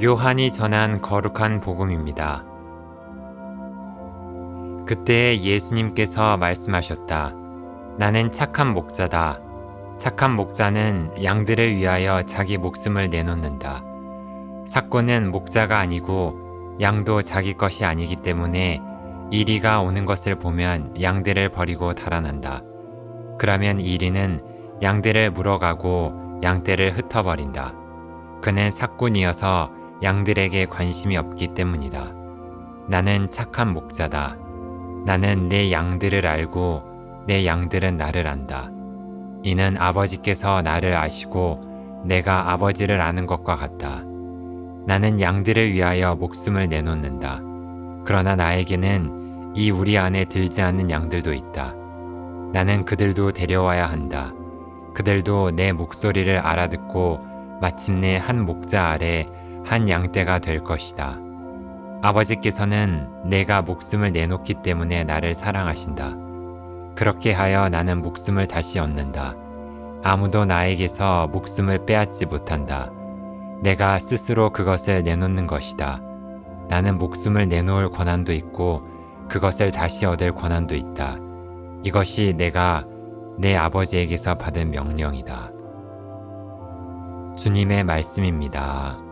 요한이 전한 거룩한 복음입니다. 그때 예수님께서 말씀하셨다. 나는 착한 목자다. 착한 목자는 양들을 위하여 자기 목숨을 내놓는다. 사꾼은 목자가 아니고 양도 자기 것이 아니기 때문에 이리가 오는 것을 보면 양들을 버리고 달아난다. 그러면 이리는 양들을 물어가고 양떼를 흩어버린다. 그는 사꾼이어서 양들에게 관심이 없기 때문이다. 나는 착한 목자다. 나는 내 양들을 알고 내 양들은 나를 안다. 이는 아버지께서 나를 아시고 내가 아버지를 아는 것과 같다. 나는 양들을 위하여 목숨을 내놓는다. 그러나 나에게는 이 우리 안에 들지 않는 양들도 있다. 나는 그들도 데려와야 한다. 그들도 내 목소리를 알아듣고 마침내 한 목자 아래 한 양떼가 될 것이다. 아버지께서는 내가 목숨을 내놓기 때문에 나를 사랑하신다. 그렇게 하여 나는 목숨을 다시 얻는다. 아무도 나에게서 목숨을 빼앗지 못한다. 내가 스스로 그것을 내놓는 것이다. 나는 목숨을 내놓을 권한도 있고 그것을 다시 얻을 권한도 있다. 이것이 내가 내 아버지에게서 받은 명령이다. 주님의 말씀입니다.